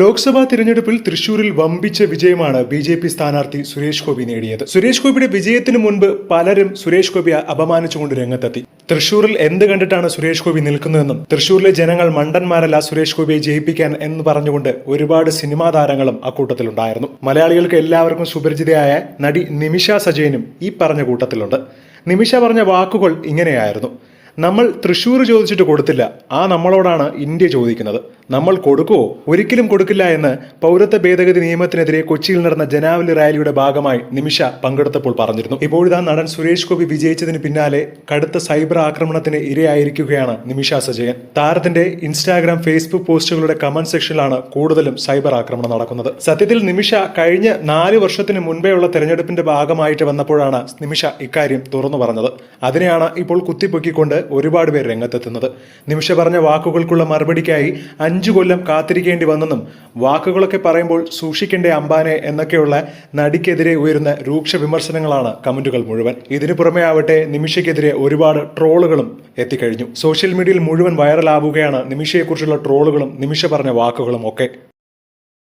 ലോക്സഭാ തിരഞ്ഞെടുപ്പിൽ തൃശൂരിൽ വമ്പിച്ച വിജയമാണ് ബി ജെ പി സ്ഥാനാർത്ഥി സുരേഷ് ഗോപി നേടിയത്. സുരേഷ് ഗോപിയുടെ വിജയത്തിനു മുൻപ് പലരും സുരേഷ് ഗോപിയെ അപമാനിച്ചുകൊണ്ട് രംഗത്തെത്തി. തൃശൂരിൽ എന്ത് കണ്ടിട്ടാണ് സുരേഷ് ഗോപി നിൽക്കുന്നതെന്നും തൃശൂരിലെ ജനങ്ങൾ മണ്ടന്മാരല്ല സുരേഷ് ഗോപിയെ ജയിപ്പിക്കാൻ എന്ന് പറഞ്ഞുകൊണ്ട് ഒരുപാട് സിനിമാ താരങ്ങളും അക്കൂട്ടത്തിലുണ്ടായിരുന്നു. മലയാളികൾക്ക് എല്ലാവർക്കും സുപരിചിതയായ നടി നിമിഷ സജയനും ഈ പറഞ്ഞ കൂട്ടത്തിലുണ്ട്. നിമിഷ പറഞ്ഞ വാക്കുകൾ ഇങ്ങനെയായിരുന്നു. നമ്മൾ തൃശ്ശൂർ ചോദിച്ചിട്ട് കൊടുത്തില്ല. ആ നമ്മളോടാണ് ഇന്ത്യ ചോദിക്കുന്നത്. നമ്മൾ കൊടുക്കുവോ? ഒരിക്കലും കൊടുക്കില്ല എന്ന് പൗരത്വ ഭേദഗതി നിയമത്തിനെതിരെ കൊച്ചിയിൽ നടന്ന ജനാവലി റാലിയുടെ ഭാഗമായി നിമിഷ പങ്കെടുത്തപ്പോൾ പറഞ്ഞിരുന്നു. ഇപ്പോഴിതാ നടൻ സുരേഷ് ഗോപി വിജയിച്ചതിന് പിന്നാലെ കടുത്ത സൈബർ ആക്രമണത്തിന് ഇരയായിരിക്കുകയാണ് നിമിഷ സജയൻ. താരത്തിന്റെ ഇൻസ്റ്റാഗ്രാം ഫേസ്ബുക്ക് പോസ്റ്റുകളുടെ കമന്റ് സെക്ഷനിലാണ് കൂടുതലും സൈബർ ആക്രമണം നടക്കുന്നത്. സത്യത്തിൽ നിമിഷ കഴിഞ്ഞ നാല് വർഷത്തിന് മുൻപേ ഉള്ള തെരഞ്ഞെടുപ്പിന്റെ ഭാഗമായിട്ട് വന്നപ്പോഴാണ് നിമിഷ ഇക്കാര്യം തുറന്നു പറഞ്ഞത്. അതിനെയാണ് ഇപ്പോൾ കുത്തിപ്പൊക്കിക്കൊണ്ട് ഒരുപാട് പേർ രംഗത്തെത്തുന്നത്. നിമിഷ പറഞ്ഞ വാക്കുകൾക്കുള്ള മറുപടിക്കായി അഞ്ചു കൊല്ലം കാത്തിരിക്കേണ്ടി വന്നെന്നും വാക്കുകളൊക്കെ പറയുമ്പോൾ സൂക്ഷിക്കേണ്ടേ അംബാനെ എന്നൊക്കെയുള്ള നടിക്കെതിരെ ഉയരുന്ന രൂക്ഷ വിമർശനങ്ങളാണ് കമന്റുകൾ മുഴുവൻ. ഇതിനു പുറമെ ആവട്ടെ നിമിഷയ്ക്കെതിരെ ഒരുപാട് ട്രോളുകളും എത്തിക്കഴിഞ്ഞു. സോഷ്യൽ മീഡിയയിൽ മുഴുവൻ വൈറലാവുകയാണ് നിമിഷയെക്കുറിച്ചുള്ള ട്രോളുകളും നിമിഷ പറഞ്ഞ വാക്കുകളും ഒക്കെ.